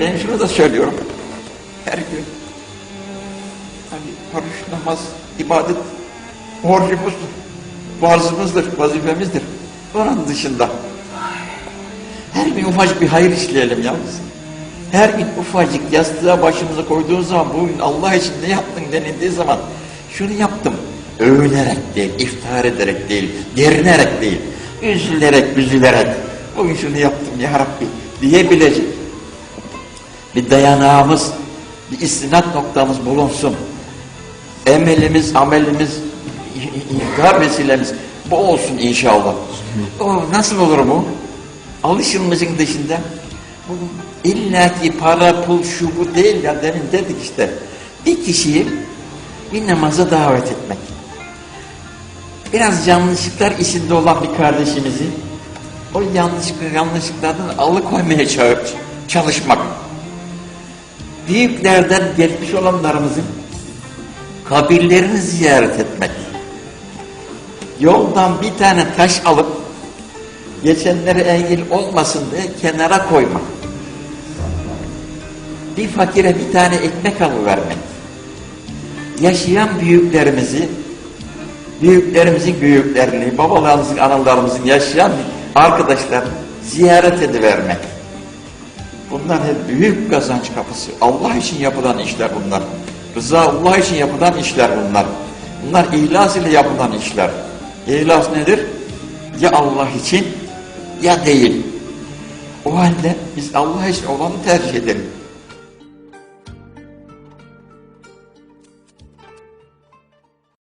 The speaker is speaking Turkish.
Ben şunu da söylüyorum. Her gün hani oruç, namaz, ibadet borcumuzdur. Varzımızdır, vazifemizdir. Onun dışında her gün ufacık bir hayır işleyelim yalnız. Her gün ufacık yastığa başımıza koyduğun zaman bugün Allah için ne yaptın denildiği zaman şunu yaptım. Övünerek değil, iftihar ederek değil, gerinerek değil, üzülerek, üzülerek bugün şunu yaptım ya Rabbi diyebilecek bir dayanağımız, bir istinat noktamız bulunsun. Emelimiz, amelimiz, ihtar vesilemiz bu olsun inşallah. O nasıl olur mu? Alışılmışın dışında bu illaki para, pul, şu bu değil ya demin dedik işte. Bir kişiyi bir namaza davet etmek. Biraz yanlışlıklar içinde olan bir kardeşimizi o yanlışlık, yanlışlıklardan alıkoymaya ça- çalışmak. Büyüklerden geçmiş olanlarımızın kabirlerini ziyaret etmek. Yoldan bir tane taş alıp geçenlere engel olmasın diye kenara koymak. Bir fakire bir tane ekmek alıvermek. Yaşayan büyüklerimizi, büyüklerimizin büyüklerini, babalarımızın, analarımızın yaşayan arkadaşlar ziyaret edivermek. Bunlar hep büyük kazanç kapısı. Allah için yapılan işler bunlar. Rıza Allah için yapılan işler bunlar. Bunlar ihlas ile yapılan işler. İhlas nedir? Ya Allah için ya değil. O halde biz Allah için olanı tercih edelim.